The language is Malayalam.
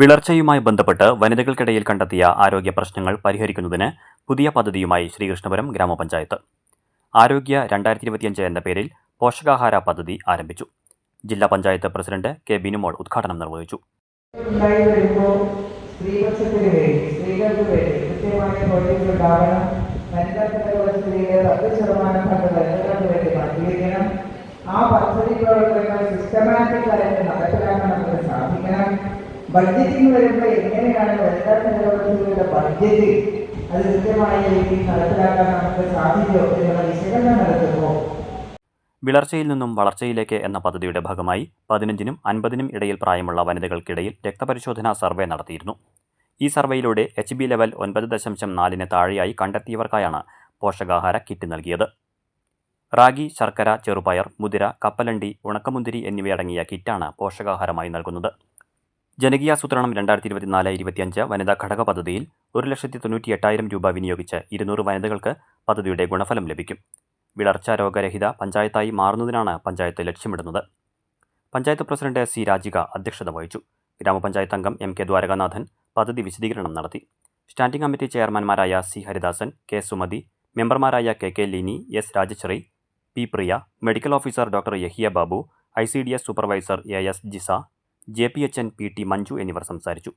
വിളർച്ചയുമായി ബന്ധപ്പെട്ട് വനിതകൾക്കിടയിൽ കണ്ടെത്തിയ ആരോഗ്യ പ്രശ്നങ്ങൾ പരിഹരിക്കുന്നതിന് പുതിയ പദ്ധതിയുമായി ശ്രീകൃഷ്ണപുരം ഗ്രാമപഞ്ചായത്ത്. ആരോഗ്യ രണ്ടായിരത്തി ഇരുപത്തിയഞ്ച് എന്ന പേരിൽ പോഷകാഹാര പദ്ധതി ആരംഭിച്ചു. ജില്ലാ പഞ്ചായത്ത് പ്രസിഡന്റ് കെ ബിനുമോൾ ഉദ്ഘാടനം നിർവഹിച്ചു. ആ പദ്ധതി പ്രവർത്തനങ്ങൾ സിസ്റ്റമാറ്റിക് ആയിട്ട് ബഡ്ജറ്റിംഗ് വരുമ്പോൾ എങ്ങനെയാണ് വനിതാ നിലവാരത്തിലുള്ള ബഡ്ജറ്റ് അത് കൃത്യമായ രീതിയിൽ നടപ്പിലാക്കാൻ നമുക്ക് സാധിക്കുമോ എന്നുള്ള വിശകലനം നടത്തുമ്പോൾ വിളർച്ചയിൽ നിന്നും വളർച്ചയിലേക്ക് എന്ന പദ്ധതിയുടെ ഭാഗമായി പതിനഞ്ചിനും അൻപതിനും ഇടയിൽ പ്രായമുള്ള വനിതകൾക്കിടയിൽ രക്തപരിശോധനാ സർവേ നടത്തിയിരുന്നു. ഈ സർവേയിലൂടെ എച്ച് ബി ലെവൽ ഒൻപത് ദശാംശം നാലിന് താഴെയായി കണ്ടെത്തിയവർക്കായാണ് പോഷകാഹാര കിറ്റ് നൽകിയത്. റാഗി ശർക്കര ചെറുപയർ മുതിര കപ്പലണ്ടി ഉണക്കമുന്തിരി എന്നിവയടങ്ങിയ കിറ്റാണ് പോഷകാഹാരമായി നൽകുന്നത്. ജനകീയാസൂത്രണം രണ്ടായിരത്തി ഇരുപത്തിനാല് ഇരുപത്തിയഞ്ച് വനിതാ ഘടക പദ്ധതിയിൽ ഒരു ലക്ഷത്തി തൊണ്ണൂറ്റി എട്ടായിരം രൂപ വിനിയോഗിച്ച് ഇരുന്നൂറ് വനിതകൾക്ക് പദ്ധതിയുടെ ഗുണഫലം ലഭിക്കും. വിളർച്ച രോഗരഹിത പഞ്ചായത്തായി മാറുന്നതിനാണ് പഞ്ചായത്ത് ലക്ഷ്യമിടുന്നത്. പഞ്ചായത്ത് പ്രസിഡന്റ് സി രാജിക അധ്യക്ഷത വഹിച്ചു. ഗ്രാമപഞ്ചായത്ത് അംഗം എം കെ ദ്വാരകാനാഥൻ പദ്ധതി വിശദീകരണം നടത്തി. സ്റ്റാൻഡിംഗ് കമ്മിറ്റി ചെയർമാൻമാരായ സി ഹരിദാസൻ കെ സുമതി മെമ്പർമാരായ K K Lini S Rajasree P Priya medical officer doctor Yahiya Babu I C D S supervisor A S Jisa J P H N P T Manju എന്നിവർ സംസാരിച്ചു